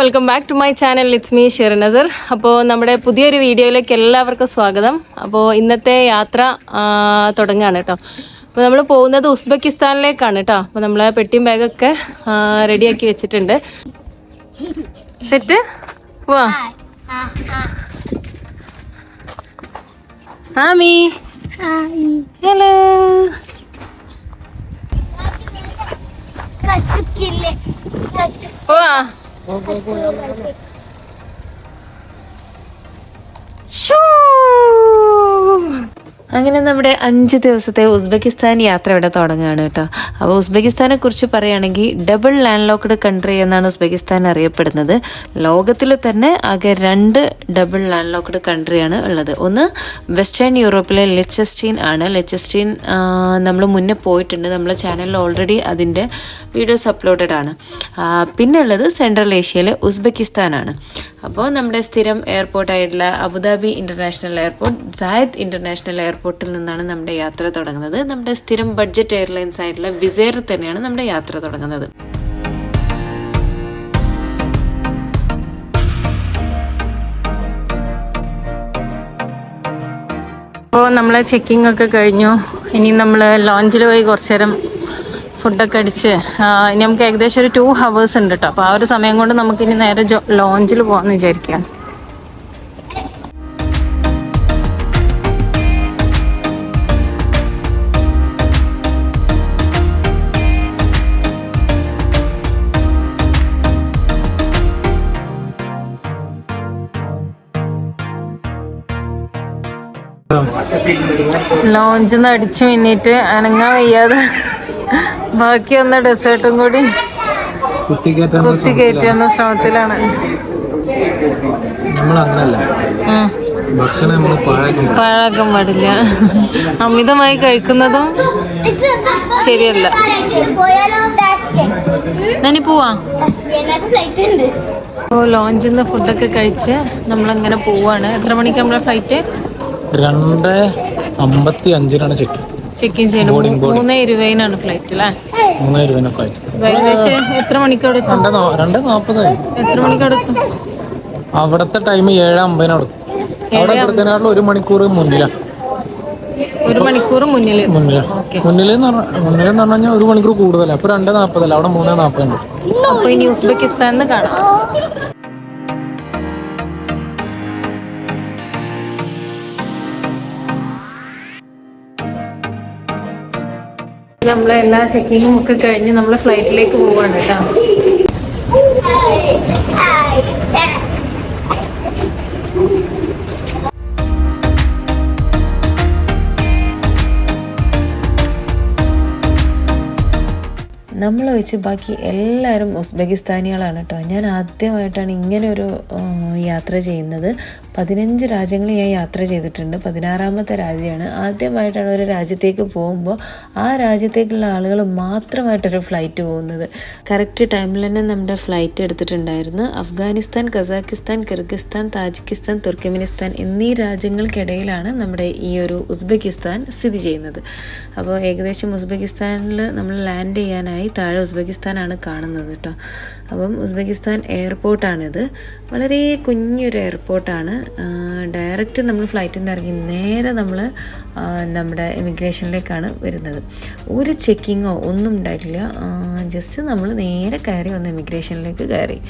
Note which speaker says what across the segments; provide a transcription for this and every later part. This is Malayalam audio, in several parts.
Speaker 1: Welcome back to my channel it's me Shery Nasar അപ്പോൾ നമ്മുടെ പുതിയൊരു വീഡിയോയിലേക്ക് എല്ലാവർക്കും സ്വാഗതം. അപ്പോൾ ഇന്നത്തെ യാത്ര തുടങ്ങുകയാണ് കേട്ടോ. അപ്പോൾ നമ്മൾ പോകുന്നത് ഉസ്ബെക്കിസ്ഥാനിലേക്കാണ് കേട്ടോ. അപ്പോൾ നമ്മളെ പെട്ടിയും ബാഗൊക്കെ റെഡിയാക്കി വെച്ചിട്ടുണ്ട്. സെറ്റ്? വാ. ആമി ഹലോ.
Speaker 2: കട്ടുക്കില്ലേ
Speaker 1: പോവാ അങ്ങനെ നമ്മുടെ അഞ്ച് ദിവസത്തെ ഉസ്ബെക്കിസ്ഥാൻ യാത്ര ഇവിടെ തുടങ്ങുകയാണ് കേട്ടോ. അപ്പോൾ ഉസ്ബെക്കിസ്ഥാനെ കുറിച്ച് പറയുകയാണെങ്കിൽ ഡബിൾ ലാൻഡ് ലോക്ക്ഡ് കൺട്രി എന്നാണ് ഉസ്ബെക്കിസ്ഥാൻ അറിയപ്പെടുന്നത്. ലോകത്തിൽ തന്നെ ആകെ രണ്ട് ഡബിൾ ലാൻഡ് ലോക്ക്ഡ് കൺട്രിയാണ് ഉള്ളത്. ഒന്ന് വെസ്റ്റേൺ യൂറോപ്പിലെ ലെച്ചസ്റ്റീൻ ആണ്. ലെച്ചസ്റ്റീൻ നമ്മൾ മുന്നേ പോയിട്ടുണ്ട്. നമ്മളെ ചാനലിൽ ഓൾറെഡി അതിന്റെ വീഡിയോസ് അപ്ലോഡഡ് ആണ്. പിന്നെ ഉള്ളത് സെൻട്രൽ ഏഷ്യയിലെ ഉസ്ബെക്കിസ്ഥാനാണ്. അപ്പോൾ നമ്മുടെ സ്ഥിരം എയർപോർട്ടായിട്ടുള്ള Abu Dhabi international airport Zayed international എയർപോർട്ടിൽ നിന്നാണ് നമ്മുടെ യാത്ര തുടങ്ങുന്നത്. നമ്മുടെ സ്ഥിരം ബഡ്ജറ്റ് എയർലൈൻസ് ആയിട്ടുള്ള വിസേർ തന്നെയാണ് നമ്മുടെ യാത്ര തുടങ്ങുന്നത്. അപ്പോൾ നമ്മൾ ചെക്കിംഗ് ഒക്കെ കഴിഞ്ഞു. ഇനി നമ്മൾ ലോഞ്ചിൽ പോയി കുറച്ചു നേരം ഫുഡൊക്കെ അടിച്ച് ഇനി നമുക്ക് ഏകദേശം ഒരു ടു ഹവേഴ്സ് ഉണ്ട് കേട്ടോ അപ്പോൾ ആ ഒരു സമയം കൊണ്ട് നമുക്ക് ഇനി നേരെ ലോഞ്ചിൽ പോകാമെന്ന് വിചാരിക്കാം ലോഞ്ചിൽ നിന്ന് അടിച്ചു മിന്നിട്ട് അനങ്ങാൻ വയ്യാതെ. ബാക്കി വന്ന ഡെസേർട്ടും കൂടി കുത്തി കയറ്റുന്ന ശ്രമത്തിലാണ്. പാഴാക്കാൻ പാടില്ല. അമിതമായി കഴിക്കുന്നതും ശരിയല്ല. ഞാനി പോവാ. അപ്പോൾ ലോഞ്ചിൽ നിന്ന് ഫുഡൊക്കെ കഴിച്ച് നമ്മളങ്ങനെ പോവാണ്. എത്ര മണിക്ക് നമ്മളെ ഫ്ലൈറ്റ്
Speaker 3: രണ്ട് അമ്പത്തി അഞ്ചിനാണ് ചെക്ക്
Speaker 1: ചെക്ക് ഇൻ ചെയ്യണം. മൂന്ന് ഇരുപതിനാണ് ഫ്ലൈറ്റ് അല്ലേ?
Speaker 3: മൂന്ന് രൂപ ഫ്ലൈറ്റ്
Speaker 1: ഏകദേശം എത്ര മണിക്കവിടെ എത്തും?
Speaker 3: രണ്ട് നാ- രണ്ട് നാൽപ്പതായി
Speaker 1: എത്ര മണിക്കവിടെ എത്തും?
Speaker 3: അവിടുത്തെ ടൈം ഏഴ് അവിടെ. ഇവിടുത്തേക്കാളും ഒരു മണിക്കൂർ മുന്നിലാ.
Speaker 1: ഒരു മണിക്കൂർ മുന്നിൽ
Speaker 3: മുന്നിലാ.
Speaker 1: ഓക്കെ.
Speaker 3: മുന്നിലെന്ന് പറഞ്ഞ മുന്നിലെന്ന് പറഞ്ഞു കഴിഞ്ഞാൽ ഒരു മണിക്കൂർ കൂടുതലാണ് അപ്പൊ രണ്ട് നാൽപ്പതല്ല അവിടെ മൂന്നേ നാൽപ്പതുണ്ട്
Speaker 1: അപ്പൊ ഇനി ഉസ്ബെക്കിസ്ഥാനിൽ കാണാം. നമ്മളെ എല്ലാ ചെക്കിങ്ങും ഒക്കെ കഴിഞ്ഞ് നമ്മൾ ഫ്ലൈറ്റിലേക്ക് പോവാണ് കേട്ടോ. നമ്മൾ വെച്ച് ബാക്കി എല്ലാവരും ഉസ്ബെക്കിസ്ഥാനികളാണ് കേട്ടോ ഞാൻ ആദ്യമായിട്ടാണ് ഇങ്ങനെ ഒരു യാത്ര ചെയ്യുന്നത്. പതിനഞ്ച് രാജ്യങ്ങൾ ഞാൻ യാത്ര ചെയ്തിട്ടുണ്ട്. പതിനാറാമത്തെ രാജ്യമാണ്. ആദ്യമായിട്ടാണ് ഒരു രാജ്യത്തേക്ക് പോകുമ്പോൾ ആ രാജ്യത്തേക്കുള്ള ആളുകൾ മാത്രമായിട്ടൊരു ഫ്ലൈറ്റ് പോകുന്നത്. കറക്റ്റ് ടൈമിൽ തന്നെ നമ്മുടെ ഫ്ലൈറ്റ് എടുത്തിട്ടുണ്ടായിരുന്നു. Afghanistan Kazakhstan Kyrgyzstan Tajikistan Turkmenistan എന്നീ രാജ്യങ്ങൾക്കിടയിലാണ് നമ്മുടെ ഈ ഒരു ഉസ്ബെക്കിസ്ഥാൻ സ്ഥിതി ചെയ്യുന്നത്. അപ്പോൾ ഏകദേശം ഉസ്ബെക്കിസ്ഥാനിൽ നമ്മൾ ലാൻഡ് ചെയ്യാനായി താഴെ ഉസ്ബെക്കിസ്ഥാനാണ് കാണുന്നത് കേട്ടോ. അപ്പം ഉസ്ബെക്കിസ്ഥാൻ എയർപോർട്ടാണിത്. വളരെ കുഞ്ഞൊരു എയർപോർട്ടാണ്. ഡയറക്റ്റ് നമ്മൾ ഫ്ലൈറ്റിൽ നിന്ന് ഇറങ്ങി നേരെ നമ്മൾ നമ്മുടെ ഇമിഗ്രേഷനിലേക്കാണ് വരുന്നത്. ഒരു ചെക്കിങ്ങോ ഒന്നും ഉണ്ടായിട്ടില്ല. ജസ്റ്റ് നമ്മൾ നേരെ കയറി വന്ന് ഇമിഗ്രേഷനിലേക്ക് കയറി.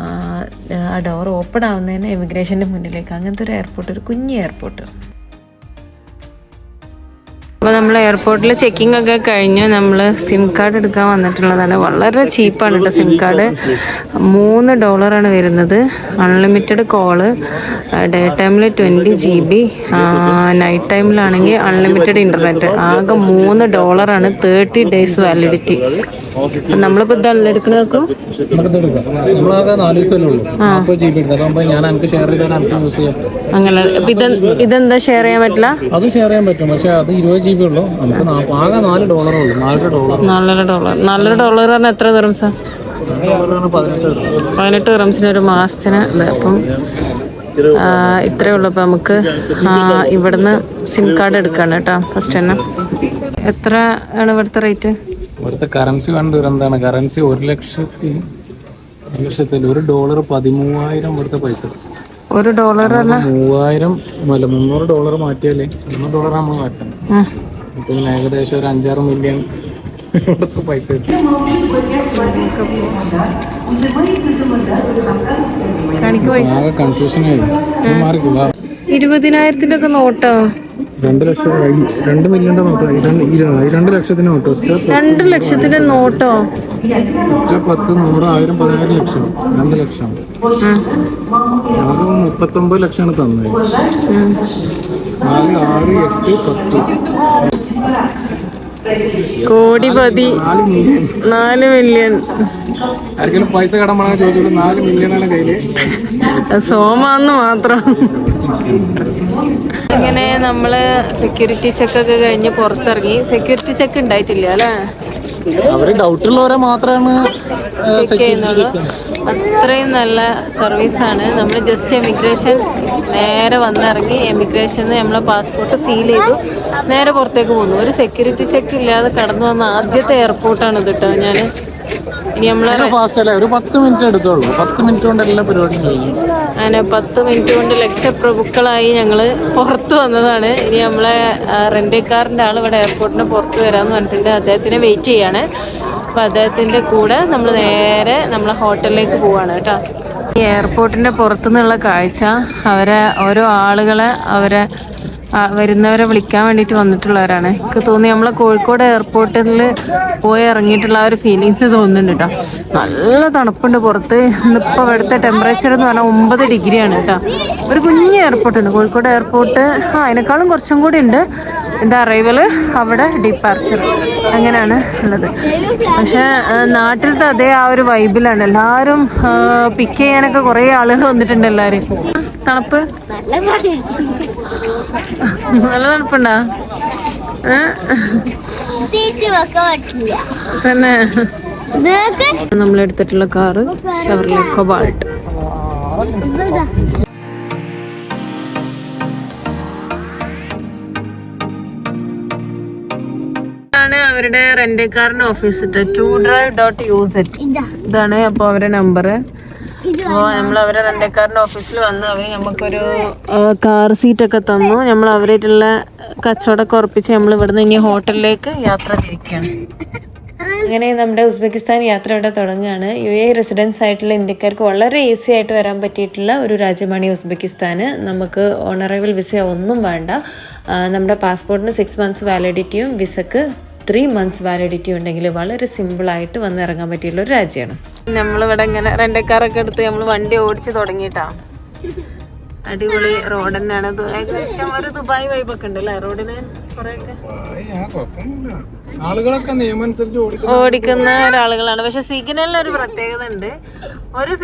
Speaker 1: ആ, ഡോർ ഓപ്പൺ ആവുന്നതിന് ഇമിഗ്രേഷന്റെ മുന്നിലേക്ക്. അങ്ങനത്തെ ഒരു എയർപോർട്ട് ഒരു കുഞ്ഞ് എയർപോർട്ട്. അപ്പോൾ നമ്മൾ എയർപോർട്ടിൽ ചെക്കിംഗ് ഒക്കെ കഴിഞ്ഞു നമ്മൾ സിം കാർഡ് എടുക്കാൻ വന്നിട്ടുള്ളതാണ്. വളരെ ചീപ്പാണ് കേട്ടോ സിം കാർഡ് മൂന്ന് ഡോളറാണ് വരുന്നത്. അൺലിമിറ്റഡ് കോൾ ഡേ ടൈമിൽ ട്വന്റി ജി ബി നൈറ്റ് ടൈമിലാണെങ്കിൽ അൺലിമിറ്റഡ് ഇന്റർനെറ്റ് ആകെ മൂന്ന് ഡോളറാണ് തേർട്ടി ഡേയ്സ് വാലിഡിറ്റി നമ്മളിപ്പോൾ ഇതല്ല എടുക്കണ നോക്കും
Speaker 3: നമുക്കിത് എടുക്കാം നമ്മളാകെ നാല് ദിവസമല്ലേ ഉള്ളൂ. നാൽപ്പത് എടുക്കാം ഞാൻ എനിക്ക് ഷെയർ ചെയ്താൽ എനിക്ക് യൂസ് ചെയ്യാം.
Speaker 1: അങ്ങനെ. ഇതെന്താ ഷെയർ ചെയ്യാൻ പറ്റില്ല?
Speaker 3: അത് ഷെയർ ചെയ്യാൻ പറ്റും. പക്ഷേ അത് ഇരുപത് ജി ബി ഉള്ളൂ. നമുക്ക് നാപ്പ- ആകെ നാല് ഡോളറേ ഉള്ളൂ. നാലര ഡോളർ.
Speaker 1: നാലര ഡോളർ. നാലര ഡോളർ പറഞ്ഞാൽ എത്ര തരും സാർ?
Speaker 3: ഡോളറാണ് പതിനെട്ട് വരും.
Speaker 1: പതിനെട്ട് റംസിന് ഒരു മാസത്തിന് ഇത് അപ്പം ആ, ഇത്രയേ ഉള്ളൂ. അപ്പം നമുക്ക് ആ, ഇവിടുന്ന് സിം കാർഡ് എടുക്കാണ് കേട്ടോ. ഫസ്റ്റ് തന്നെ. എത്ര ആണ് ഇവിടുത്തെ റേറ്റ്
Speaker 3: ഇവിടുത്തെ കറൻസി വേണ്ടത് എന്താണ്? കറൻസി ഒരു ലക്ഷത്തി ഒരു ലക്ഷത്തിൽ ഒരു ഡോളർ പതിമൂവായിരം ഇവിടുത്തെ പൈസ.
Speaker 1: ഒരു ഡോളർ
Speaker 3: അല്ല? മൂവായിരം അല്ല മുന്നൂറ് ഡോളർ മാറ്റിയാലേ. മുന്നൂറ് ഡോളർ നമ്മൾ മാറ്റണം. ഇതിന് ഏകദേശം ഒരു അഞ്ചാറ് മില്യൺ ഇവിടുത്തെ പൈസ ആകെ കൺഫ്യൂഷനായി മാറിക്കുക
Speaker 1: ഇരുപതിനായിരത്തിന്റെ ഒക്കെ നോട്ടോ?
Speaker 3: രണ്ട് ലക്ഷം രണ്ട് മില്യന്റെ നോട്ടോ? രണ്ട് ലക്ഷത്തിന്റെ നോട്ടോ?
Speaker 1: രണ്ട് ലക്ഷത്തിന്റെ നോട്ടോ?
Speaker 3: പത്ത് നൂറ് ആയിരം പതിനായിരം ലക്ഷം. രണ്ട് ലക്ഷം. മുപ്പത്തൊമ്പത് ലക്ഷമാണ് തന്നത്. നാല് ആറ് എട്ട് പത്ത്.
Speaker 1: കോടിപതി
Speaker 3: നാല് മില്യൺ. ആർക്കെങ്കിലും പൈസ കടം ചോദിച്ചോളൂ. നാല് മില്യണാണ് കയ്യിൽ.
Speaker 1: സോമാന്ന് മാത്രം. ഇങ്ങനെ നമ്മൾ സെക്യൂരിറ്റി ചെക്ക് ഒക്കെ കഴിഞ്ഞ് പുറത്തിറങ്ങി. സെക്യൂരിറ്റി ചെക്ക് ഉണ്ടായിട്ടില്ല അല്ലേ?
Speaker 3: അവർ ഡൗട്ടുള്ളവരെ മാത്രമാണ്
Speaker 1: ചെക്ക് ചെയ്യുന്നുള്ളൂ അത്രയും നല്ല സർവീസാണ്. നമ്മൾ ജസ്റ്റ് എമിഗ്രേഷൻ നേരെ വന്നിറങ്ങി എമിഗ്രേഷന് നമ്മളെ പാസ്പോർട്ട് സീൽ ചെയ്തു. നേരെ പുറത്തേക്ക് പോകുന്നു ഒരു സെക്യൂരിറ്റി ചെക്ക് ഇല്ലാതെ കടന്നു വന്ന ആദ്യത്തെ എയർപോർട്ടാണ് ഇത് കേട്ടോ ഞാൻ ഇനി നമ്മളെ
Speaker 3: ഫാസ്റ്റ് അല്ലേ? ഒരു പത്ത് മിനിറ്റ് എടുത്തോളൂ. പത്ത് മിനിറ്റ് കൊണ്ട് എല്ലാ പരിപാടിയും കഴിഞ്ഞു.
Speaker 1: അങ്ങനെ പത്ത് മിനിറ്റ് കൊണ്ട് ലക്ഷപ്രഭുക്കളായി ഞങ്ങൾ പുറത്ത് വന്നതാണ്. ഇനി നമ്മളെ റെന്റേക്കാറിന്റെ ആൾ ഇവിടെ എയർപോർട്ടിന് പുറത്ത് വരാമെന്ന് പറഞ്ഞിട്ടുണ്ട്. അദ്ദേഹത്തിനെ വെയിറ്റ് ചെയ്യാണ്. അപ്പൊ അദ്ദേഹത്തിന്റെ കൂടെ നമ്മൾ നേരെ നമ്മളെ ഹോട്ടലിലേക്ക് പോവാണ് കേട്ടോ. ഈ എയർപോർട്ടിന്റെ പുറത്തുനിന്നുള്ള കാഴ്ച അവരെ ഓരോ ആളുകളെ അവരെ വരുന്നവരെ വിളിക്കാൻ വേണ്ടിയിട്ട് വന്നിട്ടുള്ളവരാണ്. എനിക്ക് തോന്നി നമ്മളെ കോഴിക്കോട് എയർപോർട്ടിൽ പോയി ഇറങ്ങിയിട്ടുള്ള ഒരു ഫീലിങ്സ് തോന്നുന്നുണ്ട് കേട്ടോ. നല്ല തണുപ്പുണ്ട് പുറത്ത്. ഇന്നിപ്പോൾ ഇവിടുത്തെ ടെമ്പറേച്ചർ എന്ന് പറഞ്ഞാൽ ഒമ്പത് ഡിഗ്രിയാണ് കേട്ടോ. ഒരു കുഞ്ഞ് എയർപോർട്ട് ഉണ്ട്. കോഴിക്കോട് എയർപോർട്ട് ആ അതിനേക്കാളും കുറച്ചും കൂടി ഉണ്ട്. എന്റെ അറൈവൽ അവിടെ ഡിപ്പാർച്ചർ അങ്ങനെയാണ് ഉള്ളത്. പക്ഷേ നാട്ടിലത്തെ അതേ ആ ഒരു വൈബിലാണ് എല്ലാവരും പിക്ക് ചെയ്യാനൊക്കെ കുറേ ആളുകൾ വന്നിട്ടുണ്ട് എല്ലാവരും. തണുപ്പ്?
Speaker 2: നല്ല
Speaker 1: തണുപ്പുണ്ടാ?
Speaker 2: പറ്റില്ല.
Speaker 1: തന്നെ. നമ്മൾ എടുത്തിട്ടുള്ള കാറ് ഷവർലെ കൊബാൾട്ട്. ആണ് അവരുടെ റെന്റ് കാറിന്റെ office to drive dot UZ it ഇതാണ് അപ്പൊ അവരുടെ നമ്പർ നമ്മൾ അവരെ റെന്റക്കാറിന്റെ ഓഫീസിൽ അവർ നമുക്കൊരു കാർ സീറ്റ് ഒക്കെ തന്നു. നമ്മൾ അവരായിട്ടുള്ള കച്ചവടമൊക്കെ ഉറപ്പിച്ച് നമ്മൾ ഇവിടുന്ന് ഇനി ഹോട്ടലിലേക്ക് യാത്ര തിരിക്കുകയാണ് അങ്ങനെ നമ്മുടെ ഉസ്ബെക്കിസ്ഥാൻ യാത്ര ഇവിടെ തുടങ്ങുകയാണ്. യു എ റെസിഡൻസ് ആയിട്ടുള്ള ഇന്ത്യക്കാർക്ക് വളരെ ഈസി ആയിട്ട് വരാൻ പറ്റിയിട്ടുള്ള ഒരു രാജ്യമാണ് ഈ ഉസ്ബെക്കിസ്ഥാന് നമുക്ക് ഓണറബിൾ വിസ ഒന്നും വേണ്ട. നമ്മുടെ പാസ്പോർട്ടിന് സിക്സ് മന്ത്സ് വാലിഡിറ്റിയും വിസക്ക് ത്രീ മന്ത്സ് വാലിഡിറ്റിയും ഉണ്ടെങ്കിൽ വളരെ സിമ്പിളായിട്ട് വന്നിറങ്ങാൻ പറ്റിയുള്ള ഒരു രാജ്യമാണ്. നമ്മളിവിടെ ഇങ്ങനെ റെൻഡക്കാറൊക്കെ എടുത്ത് നമ്മൾ വണ്ടി ഓടിച്ച് തുടങ്ങിയിട്ടാ. അടിപൊളി റോഡ് തന്നെയാണ് ഏകദേശം ഒരു ദുബായ് വൈബൊക്കെ ഉണ്ട് അല്ലേ റോഡിന് ഓടിക്കുന്ന ഒരാളുകളാണ്. പക്ഷെ സിഗ്നലിന് ഒരു പ്രത്യേകത ഉണ്ട് ഒരു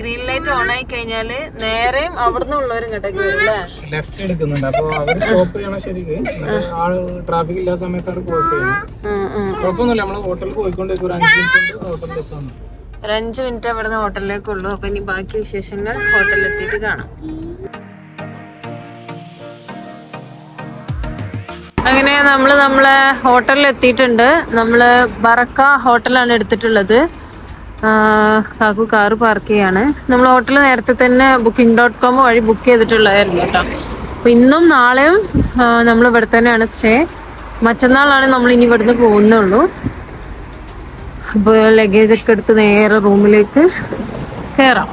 Speaker 1: ഗ്രീൻ ലൈറ്റ് ഓൺ ആയി കഴിഞ്ഞാൽ നേരെയും അവിടുന്ന് ഉള്ളവരും
Speaker 3: ലെഫ്റ്റ് എടുക്കുന്നുണ്ട്. അപ്പൊ അവർ സ്റ്റോപ്പ് ചെയ്യണം ശരിക്ക്. ട്രാഫിക് ഇല്ലാത്ത സമയത്താണ് ക്ലോസ് ചെയ്യുന്നത്. കുഴപ്പമൊന്നുമില്ല. നമ്മൾ ഹോട്ടലിൽ പോയിക്കൊണ്ടിരിക്കും. ഒരു അഞ്ച് മിനിറ്റ് ഹോട്ടലിൽ എത്താൻ
Speaker 1: ഒരു അഞ്ച് മിനിറ്റ് അവിടുന്ന് ഹോട്ടലിലേക്കുള്ളൂ. അപ്പൊ ഇനി ബാക്കി വിശേഷങ്ങൾ ഹോട്ടലിലെത്തിയിട്ട് കാണാം. അങ്ങനെ നമ്മൾ നമ്മളെ ഹോട്ടലിൽ എത്തിയിട്ടുണ്ട്. നമ്മൾ ബറക്ക ഹോട്ടലാണ് എടുത്തിട്ടുള്ളത്. കാക്കു കാറ് പാർക്ക് ചെയ്യാണ്. നമ്മൾ ഹോട്ടൽ നേരത്തെ തന്നെ ബുക്കിംഗ് ഡോട്ട് കോം വഴി ബുക്ക് ചെയ്തിട്ടുള്ളതായിരുന്നു കേട്ടോ. അപ്പൊ ഇന്നും നാളെയും നമ്മൾ ഇവിടെ തന്നെയാണ് സ്റ്റേ മറ്റന്നാളാണ് നമ്മൾ ഇനി ഇവിടുന്ന് പോകുന്നുള്ളൂ. അപ്പോൾ ലഗേജ് ഒക്കെ എടുത്ത് നേരെ റൂമിലേക്ക് കയറാം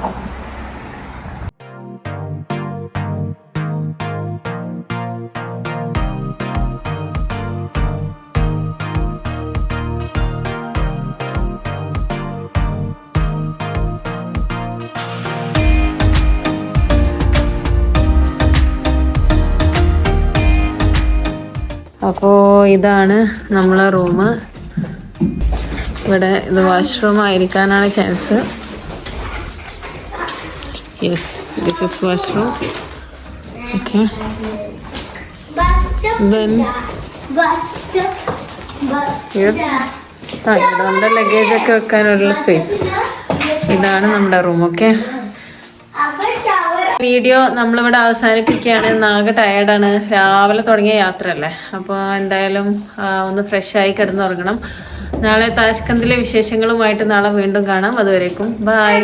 Speaker 1: അപ്പോൾ ഇതാണ് നമ്മളെ റൂം ഇവിടെ ഇത് washroom ആയിരിക്കാനാണ് chance yes this is washroom okay നമ്മുടെ ലഗേജ് ഒക്കെ വെക്കാനുള്ള സ്പേസ് ഇതാണ് നമ്മുടെ റൂം ഓക്കെ വീഡിയോ നമ്മളിവിടെ അവസാനിപ്പിക്കുകയാണ്. നാഗ ടയേർഡാണ് രാവിലെ തുടങ്ങിയ യാത്രയല്ലേ? അപ്പോൾ എന്തായാലും ഒന്ന് ഫ്രഷ് ആയി കിടന്നുറങ്ങണം. നാളെ താഷ്കന്തിലെ വിശേഷങ്ങളുമായിട്ട് നാളെ വീണ്ടും കാണാം. അതുവരേക്കും. ബൈ